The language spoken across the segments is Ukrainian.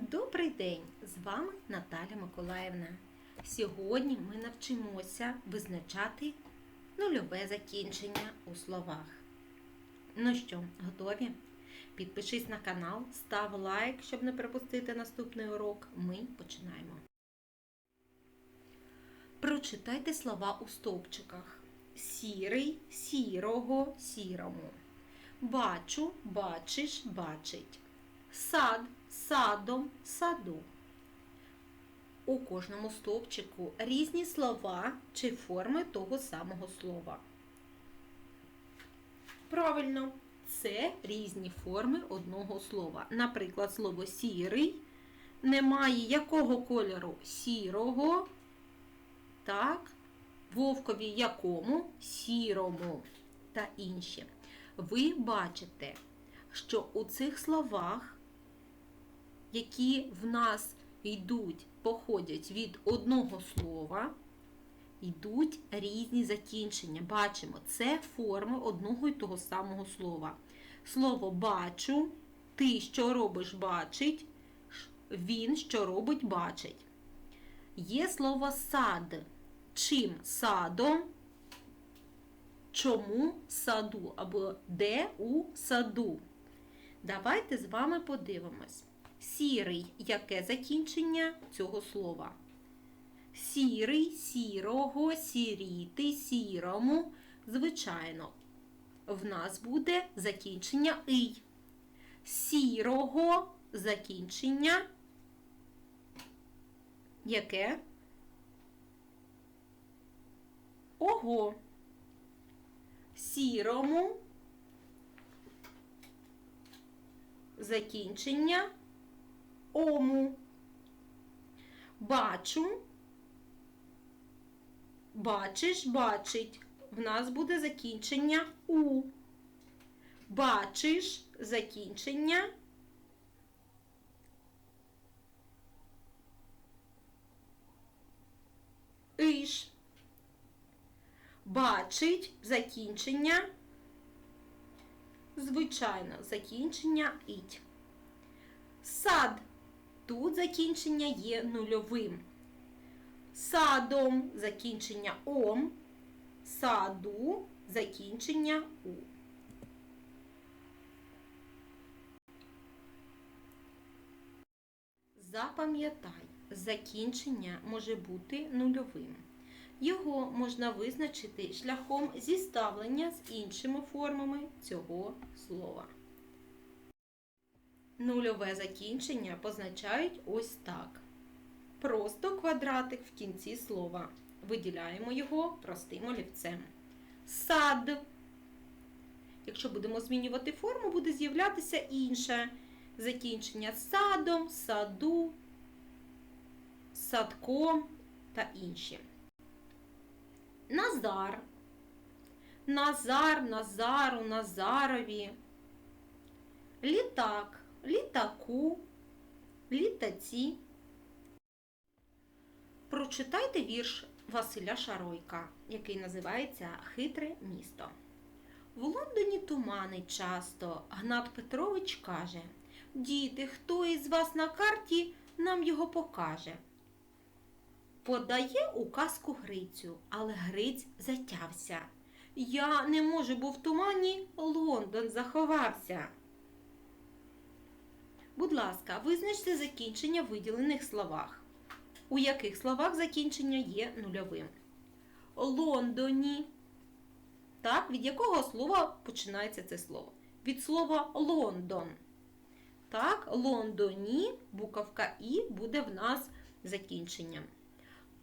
Добрий день! З вами Наталя Миколаївна. Сьогодні ми навчимося визначати нульове закінчення у словах. Ну що, готові? Підпишись на канал, став лайк, щоб не пропустити наступний урок. Ми починаємо. Прочитайте слова у стовпчиках. Сірий, сірого, сірому. Бачу, бачиш, бачить. Сад, садом, саду. У кожному стовпчику різні слова чи форми того самого слова. Правильно, це різні форми одного слова. Наприклад, слово сірий не має якого кольору сірого, так, вовкові якому сірому та інші. Ви бачите, що у цих словах які в нас йдуть, походять від одного слова, йдуть різні закінчення. Бачимо, це форми одного і того самого слова. Слово бачу, ти що робиш бачить, він що робить бачить. Є слово сад. Чим садом, чому саду або де у саду. Давайте з вами подивимось. Сірий яке закінчення цього слова? Сірий, сірого, сіріти, сірому. Звичайно, в нас буде закінчення ий. Сірого закінчення. Яке? Ого. Сірому закінчення ому. Бачу, бачиш, бачить. В нас буде закінчення у. Бачиш закінчення. Иш. Бачить закінчення. Звичайно, закінчення іть. Сад. Тут закінчення є нульовим. Садом закінчення ом, саду закінчення у. Запам'ятай, закінчення може бути нульовим. Його можна визначити шляхом зіставлення з іншими формами цього слова. Нульове закінчення позначають ось так. Просто квадратик в кінці слова. Виділяємо його простим олівцем. Сад. Якщо будемо змінювати форму, буде з'являтися інше закінчення садом, саду, садком та інші. Назар. Назар, Назару, Назарові. Літак літаку, літаці. Прочитайте вірш Василя Шаройка, який називається Хитре місто. В Лондоні тумани часто. Гнат Петрович каже Діти, хто із вас на карті нам його покаже. Подає указку Грицю, але Гриць затявся. Я не можу, бо в тумані Лондон заховався. Будь ласка, визначте закінчення в виділених словах. У яких словах закінчення є нульовим? Лондоні. Так, від якого слова починається це слово? Від слова Лондон. Так, Лондоні, буковка І буде в нас закінченням.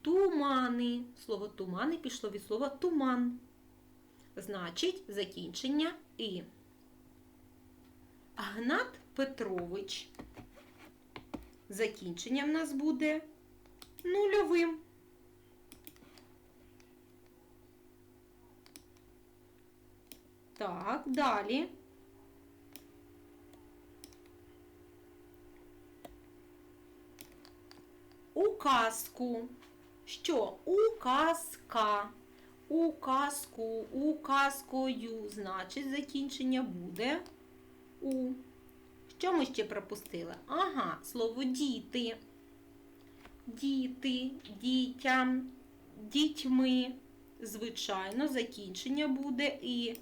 Тумани. Слово тумани пішло від слова туман. Значить, закінчення І. Гнат Петрович. Закінчення в нас буде нульовим. Так, далі. Указку. Що? Указка. Указку, указкою. Значить, закінчення буде у. Що ми ще пропустили? Ага, слово діти. Діти, дітям, дітьми. Звичайно, закінчення буде і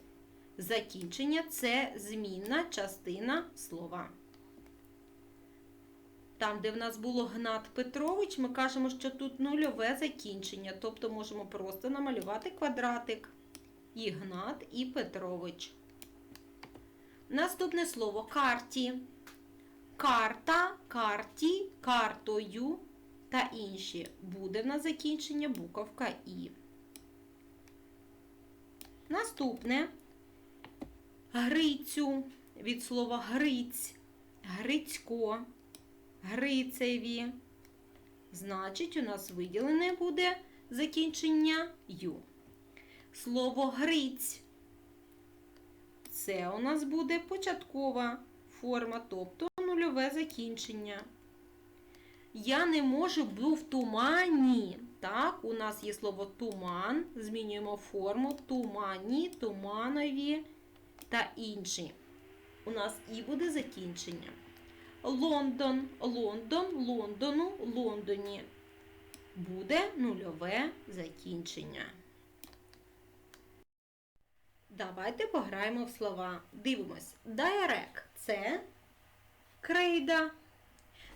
закінчення це змінна частина слова. Там, де в нас було Гнат Петрович, ми кажемо, що тут нульове закінчення, тобто можемо просто намалювати квадратик. І Гнат, і Петрович. Наступне слово карті. Карта, карті, картою та інші. Буде в нас закінчення буковка І. Наступне Грицю від слова гриць, грицько, грицеві. Значить, у нас виділене буде закінчення ю. Слово гриць. Це у нас буде початкова форма, тобто нульове закінчення. Я не можу був в тумані. Так, у нас є слово туман. Змінюємо форму тумані, туманові та інші. У нас і буде закінчення. Лондон, Лондон, Лондону, Лондоні. Буде нульове закінчення. Давайте пограємо в слова. Дивимось. Дайрек це крейда.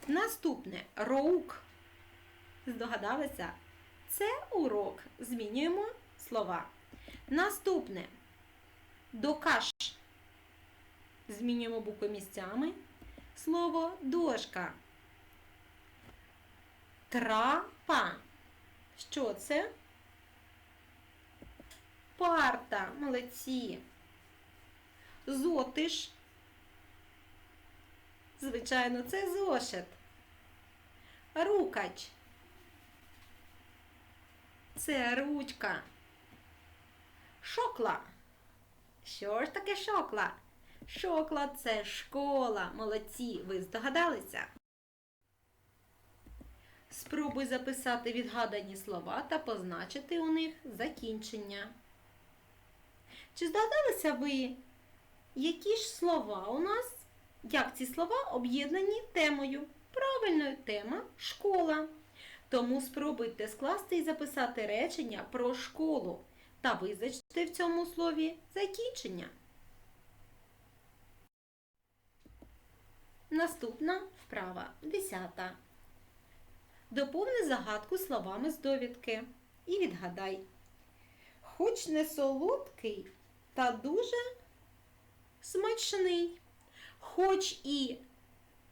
Наступне роук. Здогадалися? Це урок. Змінюємо слова. Наступне докаш. Змінюємо букви місцями. Слово дошка. Трапа. Що це? Парта. Молодці. Зотиш. Звичайно, це зошит. Рукач. Це ручка. Шокла. Що ж таке шокла? Шокла це школа. Молодці, ви здогадалися? Спробуй записати відгадані слова та позначити у них закінчення. Чи здогадалися ви, які ж слова у нас? Як ці слова об'єднані темою? Правильною тема школа. Тому спробуйте скласти і записати речення про школу та визначте в цьому слові закінчення. Наступна вправа десята. Доповни загадку словами з довідки і відгадай. Хоч не солодкий, та дуже смачний, хоч і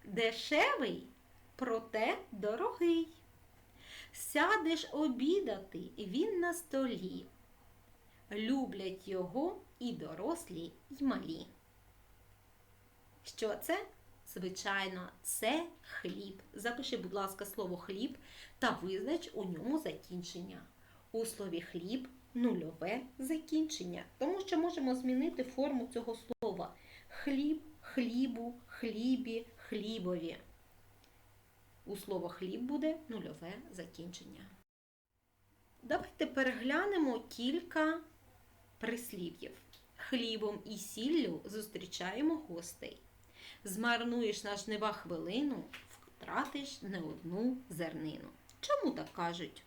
дешевий, проте дорогий. Сядеш обідати, він на столі. Люблять його і дорослі, й малі. Що це? Звичайно, це хліб. Запиши, будь ласка, слово хліб та визнач у ньому закінчення. У слові хліб нульове закінчення, тому що можемо змінити форму цього слова. Хліб, хлібу, хлібі, хлібові. У слово хліб буде нульове закінчення. Давайте переглянемо кілька прислів'їв. Хлібом і сіллю зустрічаємо гостей. Змарнуєш на жнива хвилину, втратиш не одну зернину. Чому так кажуть?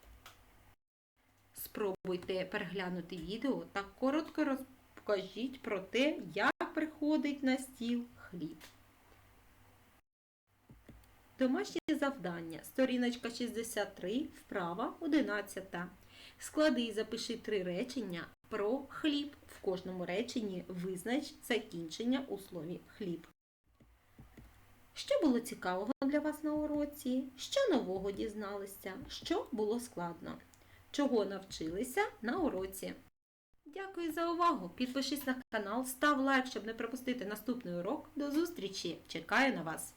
Спробуйте переглянути відео та коротко розкажіть про те, як приходить на стіл хліб. Домашнє завдання. Сторіночка 63, вправа 11. Склади і запиши три речення про хліб. В кожному реченні визнач закінчення у слові хліб. Що було цікавого для вас на уроці? Що нового дізналися? Що було складно? Чого навчилися на уроці? Дякую за увагу! Підпишись на канал, став лайк, щоб не пропустити наступний урок. До зустрічі! Чекаю на вас!